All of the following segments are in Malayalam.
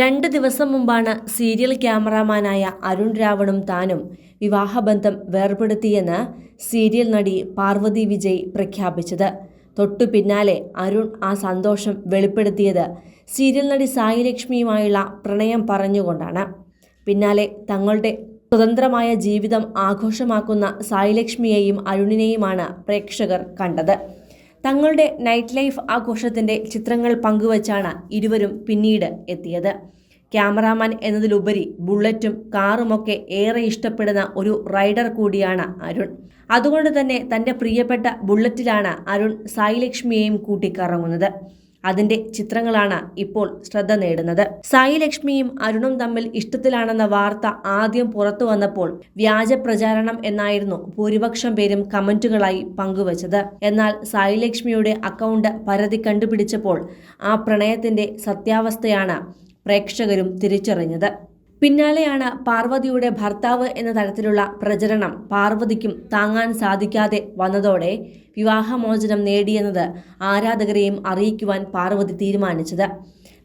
രണ്ട് ദിവസം മുമ്പാണ് സീരിയൽ ക്യാമറാമാനായ അരുൺ രാവണും താനും വിവാഹബന്ധം വേർപെടുത്തിയെന്ന് സീരിയൽ നടി പാർവതി വിജയ് പ്രഖ്യാപിച്ചത്. തൊട്ടു പിന്നാലെ അരുൺ ആ സന്തോഷം വെളിപ്പെടുത്തിയത് സീരിയൽ നടി സായി ലക്ഷ്മിയുമായുള്ള പ്രണയം പറഞ്ഞുകൊണ്ടാണ്. പിന്നാലെ തങ്ങളുടെ സ്വതന്ത്രമായ ജീവിതം ആഘോഷമാക്കുന്ന സായി ലക്ഷ്മിയെയും അരുണിനെയുമാണ് പ്രേക്ഷകർ കണ്ടത്. തങ്ങളുടെ നൈറ്റ് ലൈഫ് ആഘോഷത്തിന്റെ ചിത്രങ്ങൾ പങ്കുവച്ചാണ് ഇരുവരും പിന്നീട് എത്തിയത്. ക്യാമറാമാൻ എന്നതിലുപരി ബുള്ളറ്റും കാറുമൊക്കെ ഏറെ ഇഷ്ടപ്പെടുന്ന ഒരു റൈഡർ കൂടിയാണ് അരുൺ. അതുകൊണ്ട് തന്നെ തന്റെ പ്രിയപ്പെട്ട ബുള്ളറ്റിലാണ് അരുൺ സായി ലക്ഷ്മിയെയും കൂട്ടിക്കറങ്ങുന്നത്. അതിന്റെ ചിത്രങ്ങളാണ് ഇപ്പോൾ ശ്രദ്ധ നേടുന്നത്. സായി ലക്ഷ്മിയും അരുണും തമ്മിൽ ഇഷ്ടത്തിലാണെന്ന വാർത്ത ആദ്യം പുറത്തു വന്നപ്പോൾ വ്യാജ പ്രചാരണം എന്നായിരുന്നു ഭൂരിപക്ഷം പേരും കമന്റുകളായി പങ്കുവച്ചത്. എന്നാൽ സായി ലക്ഷ്മിയുടെ അക്കൗണ്ട് പരതി കണ്ടുപിടിച്ചപ്പോൾ ആ പ്രണയത്തിന്റെ സത്യാവസ്ഥയാണ് പ്രേക്ഷകരും തിരിച്ചറിഞ്ഞത്. പിന്നാലെയാണ് പാർവതിയുടെ ഭർത്താവ് എന്ന തരത്തിലുള്ള പ്രചരണം പാർവതിക്കും താങ്ങാൻ സാധിക്കാതെ വന്നതോടെ വിവാഹമോചനം നേടിയെന്നത് ആരാധകരെയും അറിയിക്കുവാൻ പാർവതി തീരുമാനിച്ചത്.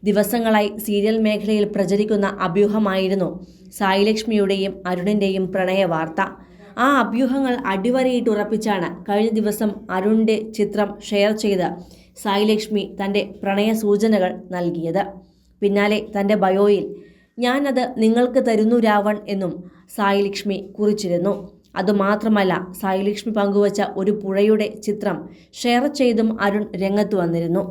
ദിവസങ്ങളായി സീരിയൽ മേഖലയിൽ പ്രചരിക്കുന്ന അഭ്യൂഹമായിരുന്നു സായിലക്ഷ്മിയുടെയും അരുണിന്റെയും പ്രണയ വാർത്ത. ആ അഭ്യൂഹങ്ങൾ അടിവരയിട്ടുറപ്പിച്ചാണ് കഴിഞ്ഞ ദിവസം അരുണിന്റെ ചിത്രം ഷെയർ ചെയ്ത് സായിലക്ഷ്മി തന്റെ പ്രണയ സൂചനകൾ നൽകിയത്. പിന്നാലെ തന്റെ ബയോയിൽ ഞാനത് നിങ്ങൾക്ക് തരുന്നു രാവൺ എന്നും സായിലക്ഷ്മി കുറിച്ചിരുന്നു. അതുമാത്രമല്ല സായിലക്ഷ്മി പങ്കുവച്ച ഒരു പുഴയുടെ ചിത്രം ഷെയർ ചെയ്തും അരുൺ രംഗത്ത് വന്നിരുന്നു.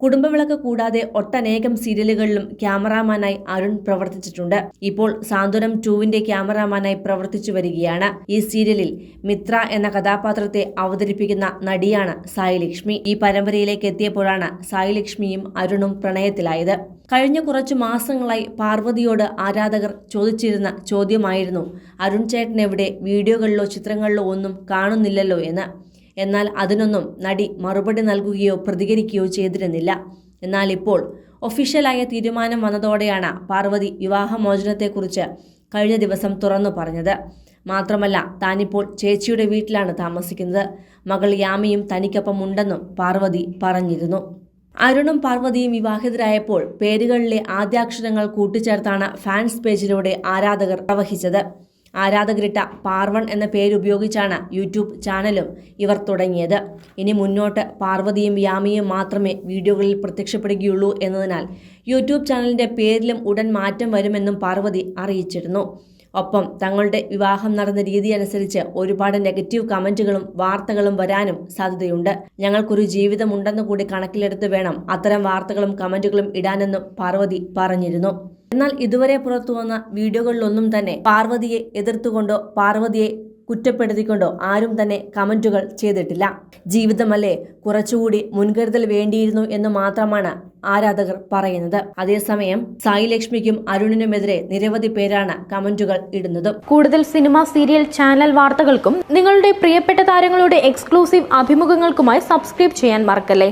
കുടുംബവിളക്ക് കൂടാതെ ഒട്ടനേകം സീരിയലുകളിലും ക്യാമറാമാനായി അരുൺ പ്രവർത്തിച്ചിട്ടുണ്ട്. ഇപ്പോൾ സാന്ത്വനം ടൂവിന്റെ ക്യാമറാമാനായി പ്രവർത്തിച്ചു വരികയാണ്. ഈ സീരിയലിൽ മിത്ര എന്ന കഥാപാത്രത്തെ അവതരിപ്പിക്കുന്ന നടിയാണ് സായി ലക്ഷ്മി ഈ പരമ്പരയിലേക്ക് എത്തിയപ്പോഴാണ് സായി ലക്ഷ്മിയും അരുണും പ്രണയത്തിലായത്. കഴിഞ്ഞ കുറച്ചു മാസങ്ങളായി പാർവതിയോട് ആരാധകർ ചോദിച്ചിരുന്ന ചോദ്യമായിരുന്നു അരുൺ ചേട്ടൻ എവിടെ? വീഡിയോകളിലോ ചിത്രങ്ങളിലോ ഒന്നും കാണുന്നില്ലല്ലോ എന്ന്. എന്നാൽ അതിനൊന്നും നടി മറുപടി നൽകുകയോ പ്രതികരിക്കുകയോ ചെയ്തിരുന്നില്ല. എന്നാൽ ഇപ്പോൾ ഒഫീഷ്യലായ തീരുമാനം വന്നതോടെയാണ് പാർവതി വിവാഹമോചനത്തെക്കുറിച്ച് കഴിഞ്ഞ ദിവസം തുറന്നു പറഞ്ഞത്. മാത്രമല്ല താനിപ്പോൾ ചേച്ചിയുടെ വീട്ടിലാണ് താമസിക്കുന്നത്. മകൾ യാമിയും തനിക്കൊപ്പം ഉണ്ടെന്നും പാർവതി പറഞ്ഞിരുന്നു. അരുണും പാർവതിയും വിവാഹിതരായപ്പോൾ പേരുകളിലെ ആദ്യാക്ഷരങ്ങൾ കൂട്ടിച്ചേർത്താണ് ഫാൻസ് പേജിലൂടെ ആരാധകർ പ്രവഹിച്ചത്. ആരാധകരിട്ട പാർവൺ എന്ന പേരുപയോഗിച്ചാണ് യൂട്യൂബ് ചാനലും ഇവർ തുടങ്ങിയത്. ഇനി മുന്നോട്ട് പാർവതിയും യാമിയും മാത്രമേ വീഡിയോകളിൽ പ്രത്യക്ഷപ്പെടുകയുള്ളൂ എന്നതിനാൽ യൂട്യൂബ് ചാനലിന്റെ പേരിലും ഉടൻ മാറ്റം വരുമെന്നും പാർവതി അറിയിച്ചിരുന്നു. ഒപ്പം തങ്ങളുടെ വിവാഹം നടന്ന രീതി അനുസരിച്ച് ഒരുപാട് നെഗറ്റീവ് കമന്റുകളും വാർത്തകളും വരാനും സാധ്യതയുണ്ട്. ഞങ്ങൾക്കൊരു ജീവിതമുണ്ടെന്ന് കൂടി കണക്കിലെടുത്ത് വേണം അത്തരം വാർത്തകളും കമന്റുകളും ഇടാനെന്നും പാർവതി പറഞ്ഞിരുന്നു. എന്നാൽ ഇതുവരെ പുറത്തു വന്ന വീഡിയോകളിലൊന്നും തന്നെ പാർവതിയെ എതിർത്തുകൊണ്ടോ പാർവതിയെ കുറ്റപ്പെടുത്തിക്കൊണ്ടോ ആരും തന്നെ കമന്റുകൾ ചെയ്തിട്ടില്ല. ജീവിതമല്ലേ? കുറച്ചുകൂടി മുൻകരുതൽ വേണ്ടിയിരുന്നു എന്ന് മാത്രമാണ് ആരാധകർ പറയുന്നത്. അതേസമയം സായി ലക്ഷ്മിക്കും അരുണിനുമെതിരെ നിരവധി പേരാണ് കമന്റുകൾ ഇടുന്നത്. കൂടുതൽ സിനിമ സീരിയൽ ചാനൽ വാർത്തകൾക്കും നിങ്ങളുടെ പ്രിയപ്പെട്ട താരങ്ങളുടെ എക്സ്ക്ലൂസീവ് അഭിമുഖങ്ങൾക്കുമായി സബ്സ്ക്രൈബ് ചെയ്യാൻ മറക്കല്ലേ?